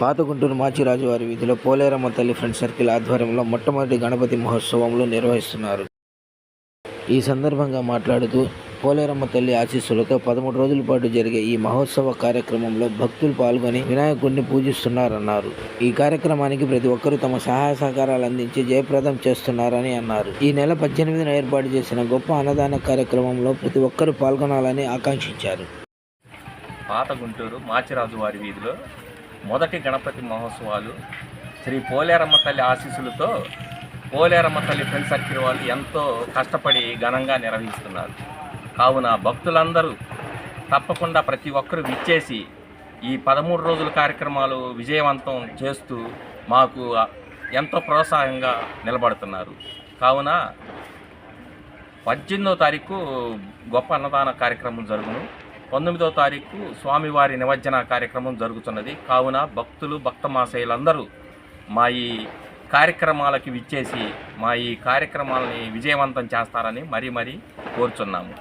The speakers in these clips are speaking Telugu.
పాత గుంటూరు మాచిరాజు వారి వీధిలో పోలేరమ్మ తల్లి ఫ్రెండ్ సర్కిల్ ఆధ్వర్యంలో మొట్టమొదటి గణపతి మహోత్సవంలో నిర్వహిస్తున్నారు. ఈ సందర్భంగా మాట్లాడుతూ పోలేరమ్మ తల్లి ఆశీస్సులతో పదమూడు రోజుల పాటు జరిగే ఈ మహోత్సవ కార్యక్రమంలో భక్తులు పాల్గొని వినాయకుడిని పూజిస్తున్నారన్నారు. ఈ కార్యక్రమానికి ప్రతి ఒక్కరూ తమ సహాయ సహకారాలు అందించి జయప్రదం చేస్తున్నారని అన్నారు. ఈ నెల పద్దెనిమిదిన ఏర్పాటు చేసిన గొప్ప అన్నదాన కార్యక్రమంలో ప్రతి ఒక్కరూ పాల్గొనాలని ఆకాంక్షించారు. పాత గుంటూరు మాచిరాజు వారి వీధిలో మొదటి గణపతి మహోత్సవాలు శ్రీ పోలేరమ్మ తల్లి ఆశీస్సులతో పోలేరమ్మ తల్లి ఫ్రెండ్ సర్కిల్ వాళ్ళు ఎంతో కష్టపడి ఘనంగా నిర్వహిస్తున్నారు. కావున భక్తులందరూ తప్పకుండా ప్రతి ఒక్కరూ విచ్చేసి ఈ పదమూడు రోజుల కార్యక్రమాలు విజయవంతం చేస్తూ మాకు ఎంతో ప్రోత్సాహంగా నిలబడుతున్నారు. కావున పద్దెనిమిదో తారీఖు గొప్ప అన్నదాన కార్యక్రమం జరుగును. పంతొమ్మిదో తారీఖు స్వామివారి నిమజ్జన కార్యక్రమం జరుగుతున్నది. కావున భక్తులు భక్తమాశయులందరూ మా ఈ కార్యక్రమాలకి విచ్చేసి మా ఈ కార్యక్రమాలని విజయవంతం చేస్తారని మరీ మరీ కోరుచున్నాము.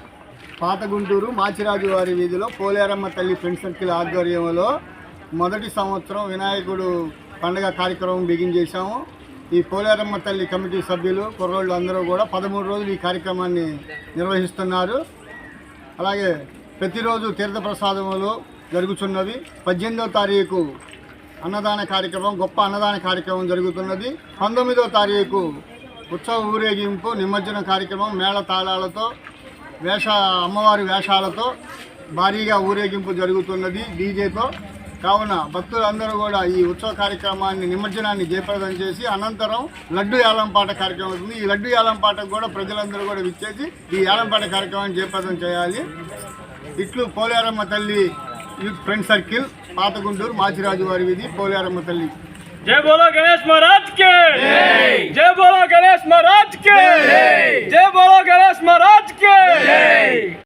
పాత గుంటూరు మాచిరాజు వారి వీధిలో పోలేరమ్మ తల్లి ఫ్రెండ్ సర్కిల్ ఆధ్వర్యంలో మొదటి సంవత్సరం వినాయకుడు పండుగ కార్యక్రమం బిగిన్ చేశాము. ఈ పోలేరమ్మ తల్లి కమిటీ సభ్యులు కుర్రోళ్ళు అందరూ కూడా పదమూడు రోజులు ఈ కార్యక్రమాన్ని నిర్వహిస్తున్నారు. అలాగే ప్రతిరోజు తీర్థప్రసాదములు జరుగుతున్నవి పద్దెనిమిదో తారీఖు అన్నదాన కార్యక్రమం గొప్ప అన్నదాన కార్యక్రమం జరుగుతున్నది. పంతొమ్మిదో తారీఖు ఉత్సవ ఊరేగింపు నిమజ్జన కార్యక్రమం మేళ తాళాలతో వేష అమ్మవారి వేషాలతో భారీగా ఊరేగింపు జరుగుతున్నది డీజేతో. కావున భక్తులందరూ కూడా ఈ ఉత్సవ కార్యక్రమాన్ని నిమజ్జనాన్ని జయప్రదం చేసి అనంతరం లడ్డు ఏలంపాట కార్యక్రమం అవుతుంది ఈ లడ్డు ఏలంపాటకు కూడా ప్రజలందరూ కూడా విచ్చేసి ఈ ఏలంపాట కార్యక్రమాన్ని జయప్రదం చేయాలి. ఇట్లు పోలేరమ్మ తల్లి youth friend circle Pathagunduru Machiraju వారి విధి పోలేరమ్మ తల్లి. జై బోలో గణేష్ మహారాజ్ కే! జై! బోలో గణేష్ మహారాజ్ కే!